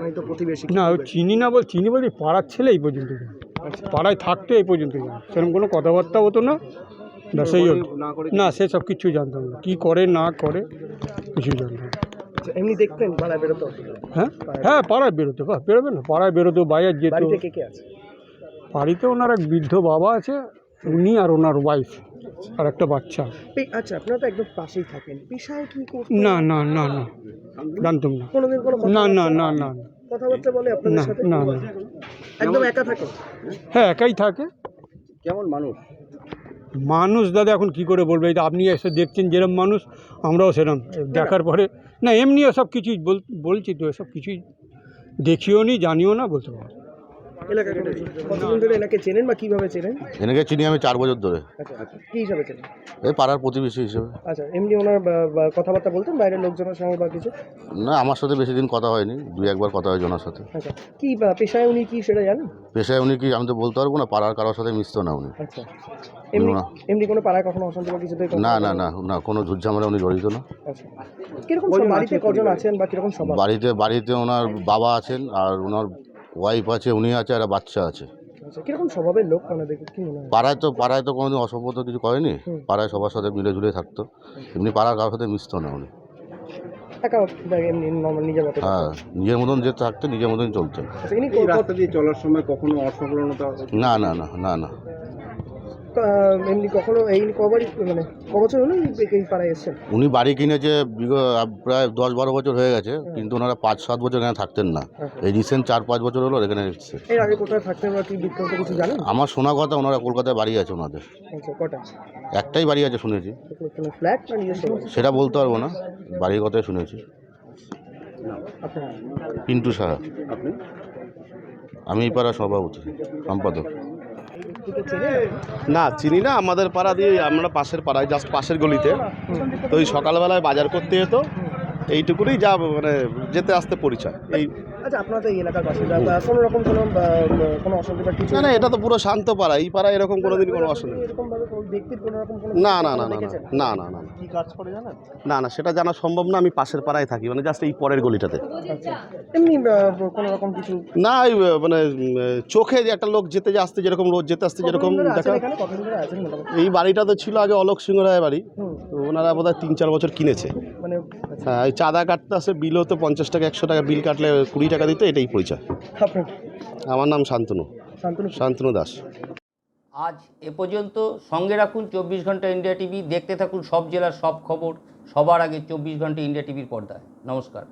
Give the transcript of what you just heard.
আমি তো প্রতিবেশী। না ও চিনি না বল চিনি বলতে পাড়ার ছেলে এই পর্যন্ত। পাড়ায় থাকতে এই পর্যন্ত সেরকম কোনো কথাবার্তা হতো না। সেই হতো না সে সব কিছু জানতাম না। কী করে না করে কিছু জানতাম আচ্ছা, এমনি দেখতেন পাড়ায় বেরোতো? হ্যাঁ? হ্যাঁ পাড়ায় বেরোতো বা বেরোবে না। পাড়ায় বেরোতো বাইরে যেত। কে কে আছে? বাড়িতে ওনার এক বৃদ্ধ বাবা আছে উনি আর ওনার ওয়াইফ আর একটা বাচ্চা। আচ্ছা আপনারা তো একদম পাশেই থাকেন। পেশায় কি করতেন না না না না। জানতাম না। কোনোদিন কোনো না না না না কথাবার্তা বলে আপনাদের সাথে না না। একদম একা থাকে হ্যাঁ একাই থাকে। কেমন মানুষ? মানুষ দাদা এখন কি করে বলবে? এটা আপনি এসে দেখছেন যেরম মানুষ আমরাও সেরম। দেখার পরে না এমনি সব কিছুই বল বলছি তো এসব কিছুই দেখিও নি জানিও না বলতে পারব না। এলাকা কতদিন ধরে এনাকে চেনেন বা কীভাবে চেনেন? এনেকে চিনি আমি চার বছর ধরে। আচ্ছা আচ্ছা কি হিসাবে চেনেন? এই পাড়ার প্রতিবেশী হিসেবে। আচ্ছা এমনি ওনার বা- বা কথাবার্তা বলতেন বাইরের লোকজনের সঙ্গে বা কিছু? না আমার সাথে বেশি দিন কথা হয়নি দুই একবার কথা হয়েছে ওনার সাথে। আচ্ছা কি বা পেশায় উনি কি সেটা জানেন? পেশায় উনি কি আমি তো বলতে পারব না পাড়ার কারোর সাথে মিশতো না উনি। আচ্ছা এমনি না। এমনি কোনো পাড়ায় কখনো অশান্তি বা কিছুতে না না না না কোনো ঝুটঝামেলা উনি জড়িত না। আচ্ছা কীরকম সব বাড়িতে কজন আছেন বা কীরকম সবার? বাড়িতে বাড়িতে ওনার বাবা আছেন আর ওনার ওয়াইফ আছে উনি আছে আর একটা বাচ্চা আছে। আচ্ছা কীরকম স্বভাবের লোক মানে দেখে কি মনে হয়? পাড়ায় তো পাড়ায় তো কোনোদিন অসভ্যতা কিছু করেনি। পাড়ায় সবার সাথে মিলে ঝুলে থাকতো। এমনি পাড়ার কারোর সাথে মিশতো না উনি। একা এমনি নর্মাল নিজের মতো হ্যাঁ নিজের মতন যে থাকতো নিজের মতন চলতেন আচ্ছা ইনি রাস্তা দিয়ে চলার সময় কখনো অসফলতা না না না না না। এমনি কখনো এই কবারই মানে ক বছর হলো এই পাড়ায় এসেছেন? উনি বাড়ি কিনেছে প্রায় দশ বারো বছর হয়ে গেছে কিন্তু ওনারা পাঁচ সাত বছর এখানে থাকতেন না। এই রিসেন্ট চার পাঁচ বছর হলো এখানে এসছে। এর আগে কোথায় থাকতেন বা কি বৃত্তান্ত কিছু জানেন? আমার শোনা কথা ওনারা কলকাতায় বাড়ি আছে ওনাদের। আচ্ছা কটা? একটাই বাড়ি আছে শুনেছি। ফ্ল্যাট? সেটা বলতে পারব না বাড়ির কথাই শুনেছি। পিন্টু সাহা। আমি এই পাড়া সভাপতি সম্পাদক। না? চিনি না, আমাদের পাড়া দিয়ে আমরা পাশের পাড়ায় জাস্ট পাশের গলিতে। তো ওই সকালবেলায় বাজার করতে যেত। এইটুকুনি যা মানে যেতে আসতে পরিচয় এই আচ্ছা আপনারা এই এলাকার বাসিন্দা কোনো রকম কোনো বা, বা, কোনো অশান্তি কিছু? না না এটা তো পুরো শান্ত পাড়া এই পাড়া এরকম কোনোদিন কোনো অসুবিধা নেই। কোনো ব্যক্তির কোনো রকম কোনো না না না না না না না না কি কাজ করে জানেন? না না সেটা জানা সম্ভব না আমি পাশের পাড়ায় থাকি মানে জাস্ট এই পরের গলিটাতে। আচ্ছা এমনি কোনো রকম কিছু? না মানে চোখে যে একটা লোক যেতে যে আসতে যেরকম রোজ যেতে আসতে যেরকম দেখা এই বাড়িটা তো ছিল আগে অলোক সিংহ রায় বাড়ি তো ওনারা বোধহয় তিন চার বছর কিনেছে। হ্যাঁ এই চাঁদা কাটতে আসে বিলও তো পঞ্চাশ টাকা একশো টাকা বিল কাটলে কুড়ি টাকা দিতে এটাই পরিচয়। আপনার আমার নাম শান্তনু। শান্তনু। শান্তনু দাস। আজ এ পর্যন্ত সঙ্গে রাখুন চব্বিশ ঘণ্টা ইন্ডিয়া টিভি দেখতে থাকুন সব জেলার সব খবর সবার আগে চব্বিশ ঘণ্টা ইন্ডিয়া টিভির পর্দায়। নমস্কার।